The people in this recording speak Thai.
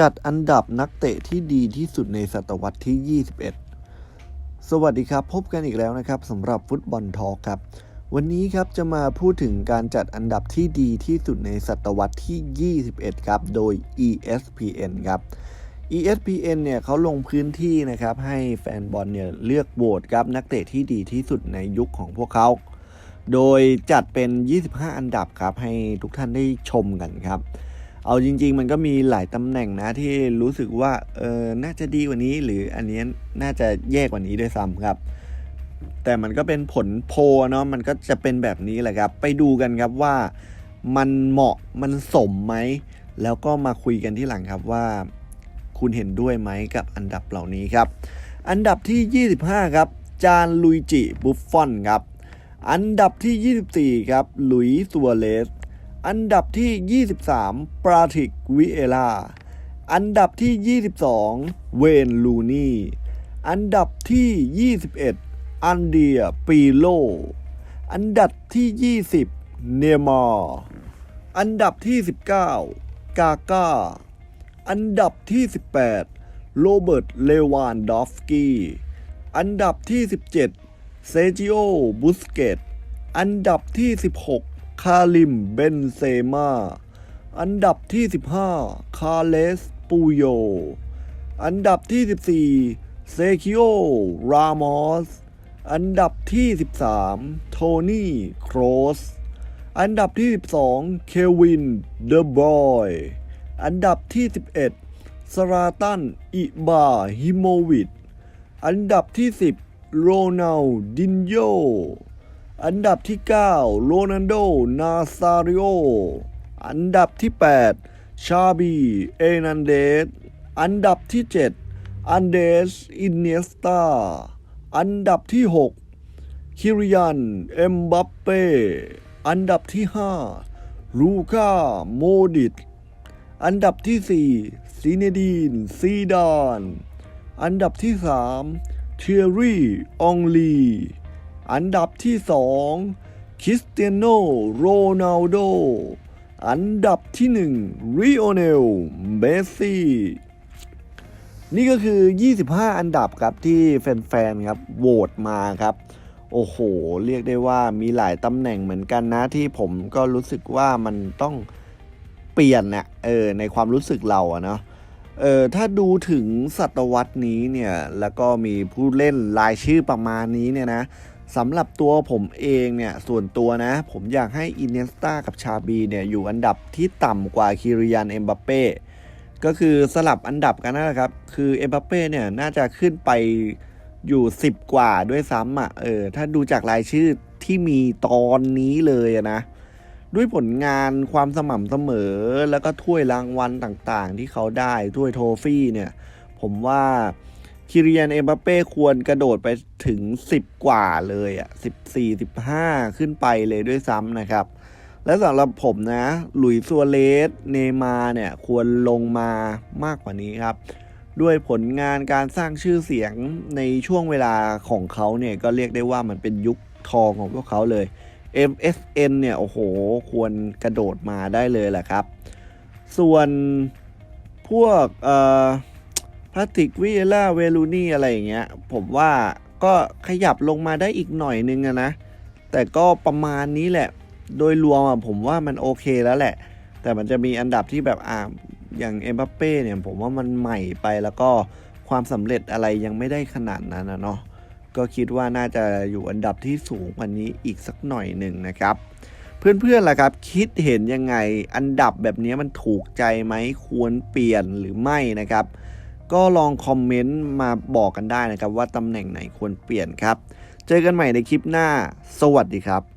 จัดอันดับนักเตะที่ดีที่สุดในศตวรรษที่ 21 สวัสดีครับ พบกันอีกแล้วนะครับสำหรับฟุตบอลทอลครับ วันนี้ครับจะมาพูดถึงการจัดอันดับที่ดีที่สุดในศตวรรษที่ 21 ครับ โดย ESPN ครับ ESPN เนี่ยเขาลงพื้นที่นะครับให้แฟนบอลเนี่ยเลือกโหวตครับนักเตะที่ดีที่สุดในยุคของพวกเขา โดยจัดเป็น 25 อันดับครับให้ทุกท่านได้ชมกันครับ เอาจริง ๆ มันก็มีหลายตำแหน่งนะที่รู้สึกว่าเออน่าจะดีกว่านี้ หรืออันนี้น่าจะแย่กว่านี้ด้วยซ้ำครับ แต่มันก็เป็นผลโพเนาะมันก็จะเป็นแบบนี้แหละครับ ไปดูกันครับว่ามันเหมาะมันสมไหม แล้วก็มาคุยกันที่หลังครับว่า คุณเห็นด้วยไหมกับอันดับเหล่านี้ครับ อันดับที่ 25 ครับ จานลุยจิบุฟฟอนครับ อันดับที่ 24 ครับ หลุยสัวเรส อันดับที่ 23 ปราทิกวิเอลา อันดับที่ 22 เวนลูนี่ อันดับที่ 21 อันเดียปีโล อันดับที่ 20 เนมอร์อันดับที่ 19 กาก้า อันดับที่ 18 โรเบิร์ต เลวานดอฟสกี้ อันดับที่ 17 เซจิโอ บุสเกต อันดับที่ 16 คาลิม เบนเซมาอันดับที่ 15 คาเลส ปูโย อันดับที่ 14 เซคิโอ รามอส อันดับที่ 13 โทนี่ โครส อันดับที่ 12 เควิน เดอะบอย อันดับที่ 11 สราตัน อิบาฮิโมวิดอันดับที่ 10 โรนัลดินโย อันดับที่ 9 โรนันโด นาซาริโอ อันดับที่ 8 ชาบี เอนันเดส อันดับที่ 7 อันเดส อินเนสตา อันดับที่ 6 คิริยัน เอ็มบัปเป้ อันดับที่ 5 ลูก้า โมดิต อันดับที่ 4 ซีเนดีน ซีดาน อันดับที่ 3 เทียรี่อองลี อันดับที่ 2 คริสเตียโนโรนัลโด อันดับที่1ริโอเนล เมสซี่ นี่ก็คือ 25 อันดับครับที่แฟนๆ ครับโหวตมาครับ โอ้โห เรียกได้ว่ามีหลายตำแหน่งเหมือนกันนะที่ผมก็รู้สึกว่ามันต้องเปลี่ยนนะเออในความรู้สึกเราอะเนาะเออถ้าดูถึงศตวรรษนี้เนี่ย แล้วก็มีผู้เล่นรายชื่อประมาณนี้เนี่ยนะ สำหรับตัวผมเองเนี่ยส่วนตัวนะ ผมอยากให้อินเนสตากับชาบีเนี่ยอยู่อันดับที่ต่ำกว่าคิริยันเอ็มบัปเป้ก็คือสลับอันดับกันนะครับ คือเอ็มบัปเป้เนี่ยน่าจะขึ้นไปอยู่ 10 กว่าด้วยซ้ำอะเออถ้าดูจากรายชื่อที่มีตอนนี้เลยนะ ด้วยผลงานความสม่ำเสมอแล้วก็ถ้วยรางวัลต่างๆ ที่เขาได้ถ้วยโทฟี่เนี่ย ผมว่า คิริยันเอ็มบัปเป้ควรกระโดดไปถึง 10 กว่าเลยอะ14 15 ขึ้นไปเลยด้วยซ้ำนะครับ และสำหรับผมนะ หลุยส์ซัวเรสเนมาเนี่ย ควรลงมามากกว่านี้ครับ ด้วยผลงานการสร้างชื่อเสียงในช่วงเวลาของเขาเนี่ย ก็เรียกได้ว่ามันเป็นยุคทองของพวกเขาเลย MSN เนี่ย โอ้โห ควรกระโดดมาได้เลยแหละครับ ส่วนพวกเอ่อ พลาติกวิเอล่าเวลูนี่อะไรอย่างเงี้ย ผมว่าก็ขยับลงมาได้อีกหน่อยนึงอะนะ แต่ก็ประมาณนี้แหละ โดยรวมอะผมว่ามันโอเคแล้วแหละ แต่มันจะมีอันดับที่แบบอ่าอย่างเอ็มบัปเป้เนี่ยผมว่ามันใหม่ไปแล้วก็ความสำเร็จอะไรยังไม่ได้ขนาดนั้นนะเนาะก็คิดว่าน่าจะอยู่อันดับที่สูงกว่านี้อีกสักหน่อยหนึ่งนะครับ เพื่อนๆล่ะครับคิดเห็นยังไงอันดับแบบนี้มันถูกใจไหมควรเปลี่ยนหรือไม่นะครับ ก็ลองคอมเมนต์มาบอกกันได้นะครับว่าตำแหน่งไหนควรเปลี่ยนครับ เจอกันใหม่ในคลิปหน้า สวัสดีครับ